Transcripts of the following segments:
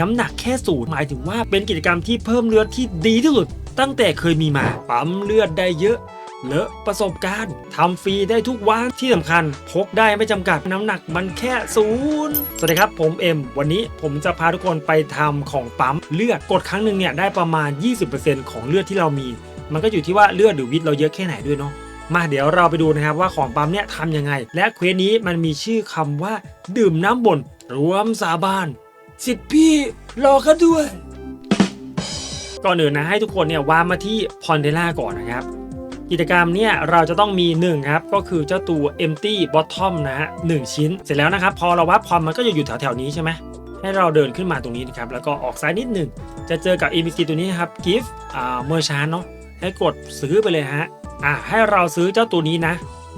น้ำหนักแค่ศูนย์หมายถึงว่าเป็นกิจกรรมที่เพิ่มเลือดที่ดีที่สุด ตั้งแต่เคยมีมาปั๊มเลือดได้เยอะเลอะประสบการณ์ทำฟรีได้ทุกวันที่สำคัญ พกได้ไม่จำกัดน้ำหนักมันแค่ศูนย์สวัสดีครับผมเอ็มวันนี้ผมจะพาทุกคนไปทำของปั๊มเลือดกดครั้งหนึ่งเนี่ยได้ประมาณ 20%ของเลือดที่เรามี มันก็อยู่ที่ว่าเลือดหรือวิตเราเยอะแค่ไหนด้วยเนาะมาเดี๋ยวเราไปดูนะครับว่าของปั๊มเนี่ยทำยังไง และเควสนี้มันมีชื่อคำว่า ดื่มน้ำบ่นรวมสาบาน สิทธิ์พี่รอเขาด้วย ก่อนอื่นนะให้ทุกคนเนี่ยวางมาที่พอนเดล่าก่อนนะครับ กิจกรรมเนี่ยเราจะต้องมี1ครับก็คือเจ้าตัว empty bottom นะฮะหนึ่งชิ้น เสร็จแล้วนะครับ พอเราวับพอมมันก็จะอยู่แถวๆนี้ใช่ไหมให้เราเดินขึ้นมาตรงนี้นะครับ แล้วก็ออกซ้ายนิดหนึ่ง จะเจอกับ ABC ตัวนี้นะครับ gift อ่า merchant เนาะให้กดซื้อไปเลยฮะอ่าให้เราซื้อเจ้าตัวนี้นะ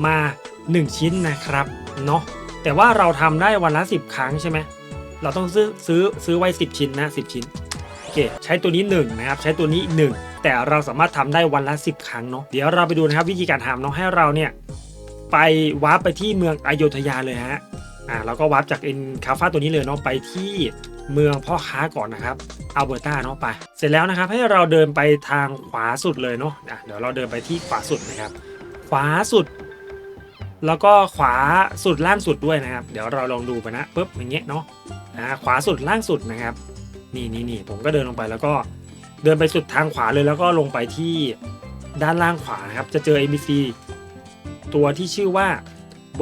มา 1 ชิ้นนะครับเนาะแต่ว่าเราทำได้วันละ 10 ครั้งใช่ไหม เราต้องซื้อซื้อซื้อไว้ 10 ชิ้นนะ10 ชิ้นโอเคใช้ตัวนี้1นะครับใช้ตัวนี้อีก1แต่เราสามารถทำได้วันละ 10 ครั้งเนาะเดี๋ยวเราไปดูนะครับวิธีการทำเนาะให้เราเนี่ยไปวาร์ปไปที่เมืองอโยธยาเลยฮะอ่าเราก็วาร์ปจากเอ็นคาฟ้าตัวนี้เลยเนาะไปที่เมืองพ่อค้าก่อนนะครับอัลเบอร์ตาเนาะไป เสร็จแล้วนะครับให้เราเดินไปทางขวาสุดเลยเนาะอะเดี๋ยวเราเดินไปที่ขวาสุดนะครับ ขวาสุด แล้วก็ขวาสุดล่างสุดด้วยนะครับ เดี๋ยวเราลองดูไปนะปุ๊บอย่างเงี้ยเนาะ อ่าขวาสุดล่างสุดนะครับ นี่นี่นี่ผมก็เดินลงไปแล้วก็เดินไปสุดทางขวาเลยแล้วก็ลงไปที่ด้านล่างขวานะครับ จะเจอ NPC ตัวที่ชื่อว่า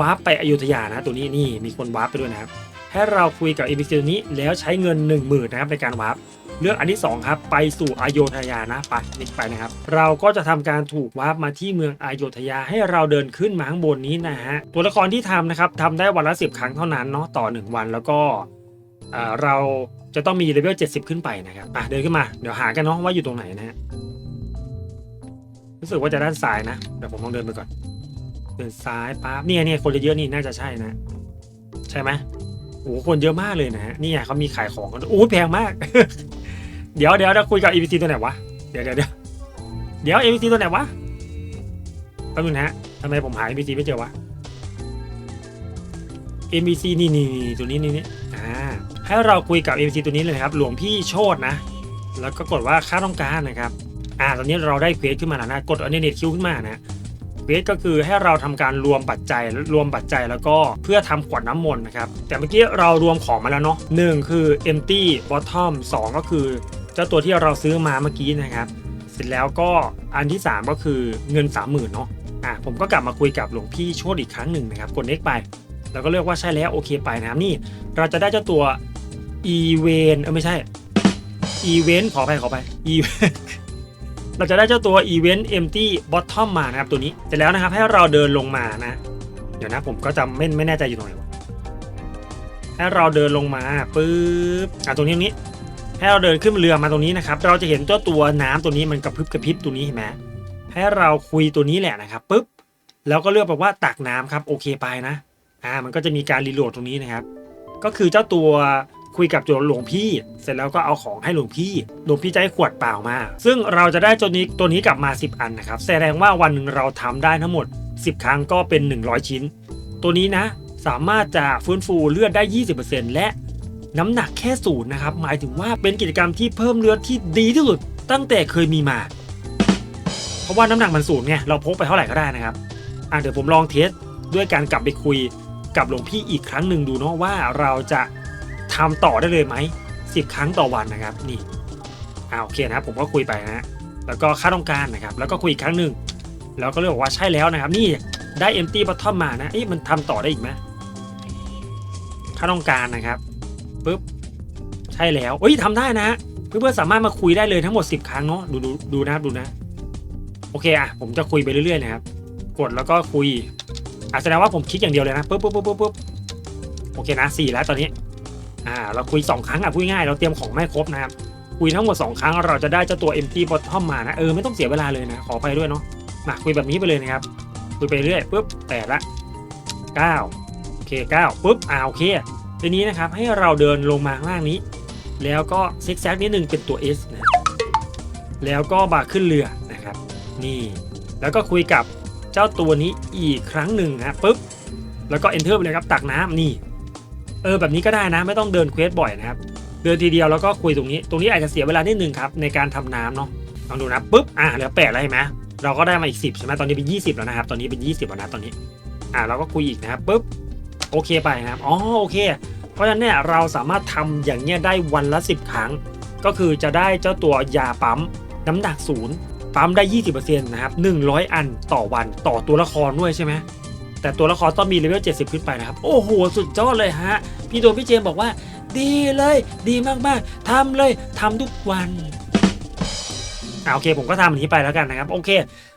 วาร์ปไปอยุธยานะ ตัวนี้นี่มีคนวาร์ปไปด้วยนะครับ ให้เราคุยกับ NPC ตัวนี้แล้วใช้เงิน 1 0,000นะครับในการวาร์ปเลือกอันที่ 2 ครับ ไปสู่อโยธยานะไปนี่ไปนะครับ เราก็จะทำการถูกวาร์ปมาที่เมืองอโยธยาให้เราเดินขึ้นมาข้างบนนี้นะฮะตัวละครที่ทำนะครับทำได้วันละ 10 ครั้งเท่านั้นเนาะต่อ 1 วันแล้วก็ เราจะต้องมีเลเวล70 ขึ้นไปนะครับอะเดินขึ้นมาเดี๋ยวหากันเนาะว่าอยู่ตรงไหนนะฮะรู้สึกว่าจะด้านซ้ายนะเดี๋ยวผมลองเดินไปก่อน เดินซ้ายปั๊บเนี่ยเนี่ยคนเยอะๆนี่น่าจะใช่นะ ใช่ไหมโอ้โหคนเยอะมากเลยนะฮะนี่ไงเขามีขายของกันโอ้โหแพงมาก เดี๋ยวเดี๋ยวเราคุยกับ EPC ตัวไหนวะเดี๋ยวเดี๋ยวเดี๋ยวเดี๋ยว EPC ตัวไหนวะแป๊บนึงนะฮะทำไมผมหา EPC ไม่เจอวะ MBC นี่นี่นี่ตัวนี้นี่นี่อ่า ให้เราคุยกับ MC ตัวนี้เลยนะครับ หลวงพี่โชดนะ แล้วก็กดว่าค่าต้องการนะครับ อ่า ตอนนี้เราได้เควสขึ้นมาแล้วนะ กดอันนี้เน็ตคิวขึ้นมานะเวสก็คือให้เราทำการรวมปัจจัยรวมปัจจัยแล้วก็เพื่อทำขวดน้ำมนต์นะครับ แต่เมื่อกี้เรารวมของมาแล้วเนาะหนึ่งคือ empty bottom สองก็คือเจ้าตัวที่เราซื้อมาเมื่อกี้นะครับ เสร็จแล้วก็อันที่ 3 ก็คือเงิน 30,000เนาะอ่าผมก็กลับมาคุยกับหลวงพี่โชดอีกครั้งหนึ่งนะครับกด next ไป แล้วก็เลือกว่าใช่แล้วโอเคไปนะครับนี่ เราจะได้เจ้าตัว e v e n เออไม่ใช่ event ขอไปขอไป e เวนเราจะได้เจ้าตัว event empty bottom มานะครับตัวนี้เสร็จแล้วนะครับให้เราเดินลงมานะ เดี๋ยวนะผมก็จำไม่ไม่แน่ใจอยู่ตรงไหนวะให้เราเดินลงมาปุ๊บอะตรงนี้ตรงนี้ ให้เราเดินขึ้นเรือมาตรงนี้นะครับเราจะเห็นเจ้าตัวน้ำตัวนี้มันกระพริบกระพริบตัวนี้เห็นไหมให้เราคุยตัวนี้แหละนะครับปุ๊บแล้วก็เลือกแบบว่าตักน้ำครับโอเคไปนะอ่ามันก็จะมีการรีโหลดตรงนี้นะครับ ก็คือเจ้าตัว คุยกับตัวหลวงพี่ เสร็จแล้วก็เอาของให้หลวงพี่ หลวงพี่จะให้ขวดเปล่ามา ซึ่งเราจะได้ตัวนี้ตัวนี้กลับมา 10 อันนะครับ แสดงว่าวันหนึ่งเราทำได้ทั้งหมด 10 ครั้งก็เป็น 100 ชิ้น ตัวนี้นะ สามารถจะฟื้นฟูเลือดได้ 20%และน้ำหนักแค่ศูนย์นะครับ หมายถึงว่าเป็นกิจกรรมที่เพิ่มเลือดที่ดีที่สุด ตั้งแต่เคยมีมา เพราะว่าน้ำหนักมันศูนย์ไง เราพกไปเท่าไหร่ก็ได้นะครับ อะเดี๋ยวผมลองเทสด้วยการกลับไปคุยกับหลวงพี่อีกครั้งหนึ่งดูเนาะว่าเราจะ ทำต่อได้เลยไหมสิบครั้งต่อวันนะครับนี่อ่าโอเคนะครับผมก็คุยไปนะแล้วก็ค่าต้องการนะครับ แล้วก็คุยอีกครั้งหนึ่งแล้วก็เรียกบอกว่าใช่แล้วนะครับ นี่ได้ empty bottom มานะเอ๊ะมันทำต่อได้อีกไหมค่าต้องการนะครับปุ๊บใช่แล้วเอ้ยทำได้นะเพื่อนๆสามารถมาคุยได้เลยทั้งหมด 10 ครั้งเนาะดูดูดูนะครับดูนะโอเคอะผมจะคุยไปเรื่อยๆนะครับ กดแล้วก็คุยอะแสดงว่าผมคลิกอย่างเดียวเลยนะปุ๊บปุ๊บปุ๊บปุ๊บโอเคนะสี่แล้วตอนนี้ อ่าเราคุย 2 ครั้งอะพูดง่ายเราเตรียมของไม่ครบนะครับคุยทั้งหมด 2 ครั้งเราจะได้เจ้าตัว empty bottom มานะเออไม่ต้องเสียเวลาเลยนะขอไปด้วยเนาะมาคุยแบบนี้ไปเลยนะครับคุยไปเรื่อยปุ๊บแปดละเก้าโอเคเก้าปุ๊บอ่าโอเคทีนี้นะครับให้เราเดินลงมาข้างล่างนี้ แล้วก็ซิกแซกนิดนึงเป็นตัว S นะแล้วก็บาขึ้นเรือนะครับ นี่ แล้วก็คุยกับเจ้าตัวนี้อีกครั้งหนึ่งนะปุ๊บแล้วก็ enter ไปเลยครับตักน้ำนี่ เออแบบนี้ก็ได้นะ ไม่ต้องเดินเควสบ่อยนะครับเดินทีเดียวแล้วก็คุยตรงนี้ ตรงนี้อาจจะเสียเวลานิดนึงครับในการทำน้ำเนาะลองดูนะปุ๊บอะเหลือแปดแล้วเห็นไหมเราก็ได้มาอีกสิบใช่ไหมตอนนี้เป็นยี่สิบแล้วนะครับ ตอนนี้เป็นยี่สิบแล้วนะตอนนี้ อะเราก็คุยอีกนะครับปุ๊บโอเคไปนะครับอ๋อโอเค เพราะฉะนั้นเนี่ยเราสามารถทำอย่างเงี้ยได้วันละ 10 ครั้ง ก็คือจะได้เจ้าตัวยาปั๊มน้ำหนักศูนย์ปั๊มได้ 20%นะครับ100 อันต่อวันต่อตัวละครด้วยใช่ไหม แต่ตัวละครต้องมีเลเวล70 ขึ้นไปนะครับ โอ้โห สุดยอดเลยฮะ พี่โดนพี่เจมบอกว่า ดีเลย ดีมากๆทำเลยทำทุกวันอ่าโอเค ผมก็ทำอันนี้ไปแล้วกันนะครับ โอเค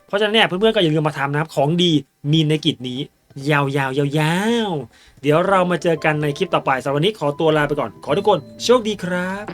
เพราะฉะนั้นเนี่ยเพื่อนๆก็อย่าลืมมาทำนะครับ ของดีมีในกิจนี้ ยาวๆยาวๆเดี๋ยวเรามาเจอกันในคลิปต่อไปสำหรับวันนี้ขอตัวลาไปก่อน ขอทุกคนโชคดีครับ